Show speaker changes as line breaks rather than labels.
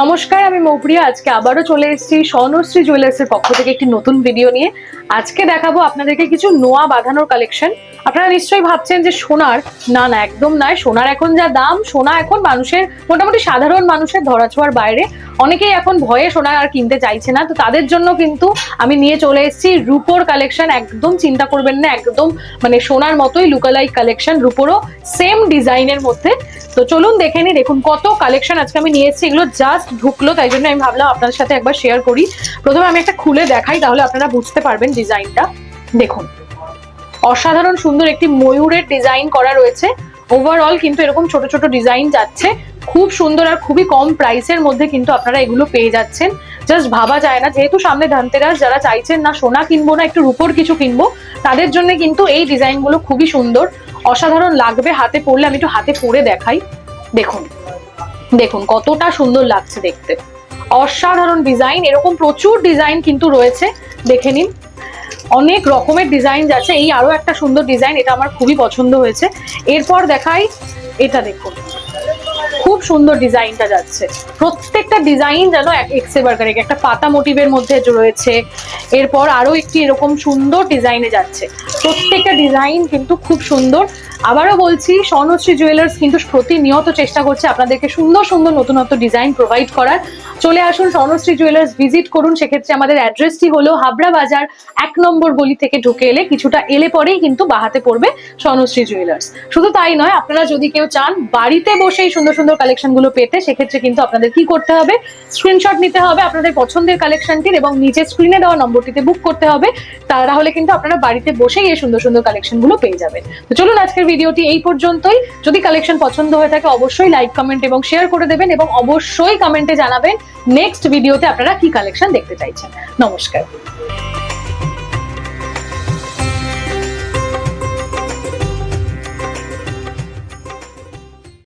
নমস্কার, আমি মৌপ্রিয়া। আজকে আবারও চলে এসেছি স্বর্ণশ্রী জুয়েলার্সের পক্ষ থেকে একটি নতুন ভিডিও নিয়ে। আজকে দেখাবো আপনাদেরকে কিছু নোয়া বাঁধানোর কালেকশন আপনারা নিশ্চয়ই ভাবছেন যে সোনার, না না, একদম নয়। সোনার এখন যা দাম, সোনা এখন মানুষের, মোটামুটি সাধারণ মানুষের ধরাছোঁয়ার বাইরে। অনেকেই এখন ভয়ে সোনা আর কিনতে চাইছে না। তো তাদের জন্য কিন্তু আমি নিয়ে চলে এসেছি রুপোর কালেকশন একদম চিন্তা করবেন না, একদম মানে সোনার মতোই লুকালাইক কালেকশন রুপোরও সেম ডিজাইনের মধ্যে। তো চলুন দেখে নিই, দেখুন কত কালেকশন আজকে আমি নিয়ে এসেছি। এগুলো জাস্ট ঢুকলো, তাই জন্য আমি ভাবলাম আপনাদের সাথে একবার শেয়ার করি। প্রথমে আমি একটা খুলে দেখাই, তাহলে আপনারা বুঝতে পারবেন ডিজাইনটা দেখুন। অসাধারণ সুন্দর একটি ময়ূরের ডিজাইন করা রয়েছে। ওভারঅল কিন্তু এরকম ছোট ছোট ডিজাইন যাচ্ছে। খুব সুন্দর আর খুবই কম প্রাইসের মধ্যে কিন্তু আপনারা এগুলো পেয়ে যাচ্ছেন। জাস্ট ভাবা যায় না, যেহেতু সামনে ধনতেরাস, যারা চাইছেন না সোনা কিনবো না, একটু রূপোর কিছু কিনবো, তাদের জন্য কিন্তু এই ডিজাইনগুলো খুবই সুন্দর। অসাধারণ লাগবে হাতে পরলে আমি একটু হাতে পরে দেখাই। দেখুন দেখুন কতটা সুন্দর লাগছে দেখতে। অসাধারণ ডিজাইন এরকম প্রচুর ডিজাইন কিন্তু রয়েছে। দেখে নিন। অনেক রকমের ডিজাইন আছে। এই আরও একটা সুন্দর ডিজাইন এটা আমার খুবই পছন্দ হয়েছে। এরপর দেখাই, এটা দেখুন। খুব সুন্দর ডিজাইনটা যাচ্ছে। প্রত্যেকটা ডিজাইন যেন একটা পাতা মোটিভের মধ্যে রয়েছে। এরপর আরও একটি এরকম সুন্দর ডিজাইনে যাচ্ছে। প্রত্যেকটা ডিজাইন কিন্তু খুব সুন্দর। আবারও বলছি, স্বর্ণশ্রী জুয়েলার্স কিন্তু প্রতিনিয়ত চেষ্টা করছে আপনাদেরকে সুন্দর সুন্দর নতুনত্ব ডিজাইন প্রোভাইড করার। চলে আসুন, স্বর্ণশ্রী জুয়েলার্স ভিজিট করুন। সেক্ষেত্রে আমাদের অ্যাড্রেসটি হলো হাবড়া বাজার এক নম্বর গলি থেকে ঢুকে এলে কিছুটা এলে পরেই কিন্তু বাহাতে পড়বে স্বর্ণশ্রী জুয়েলার্স শুধু তাই নয়, আপনারা যদি কেউ চান বাড়িতে বসেই সুন্দর সুন্দর কালেকশনগুলো পেতে, সেক্ষেত্রে কিন্তু আপনাদের কি করতে হবে? স্ক্রিনশট নিতে হবে আপনাদের পছন্দের কালেকশনটির এবং নিচে স্ক্রিনে দেওয়া নম্বরটিতে বুক করতে হবে। তাহলে কিন্তু আপনারা বাড়িতে বসেই এই সুন্দর সুন্দর কালেকশনগুলো পেয়ে যাবেন। তো চলুন আজকের ভিডিওটি এই পর্যন্তই। যদি কালেকশন পছন্দ হয়ে থাকে, অবশ্যই লাইক কমেন্ট এবং শেয়ার করে দেবেন এবং অবশ্যই কমেন্টে জানাবেন নেক্সট ভিডিওতে আপনারা কি কালেকশন দেখতে চাইছেন। নমস্কার।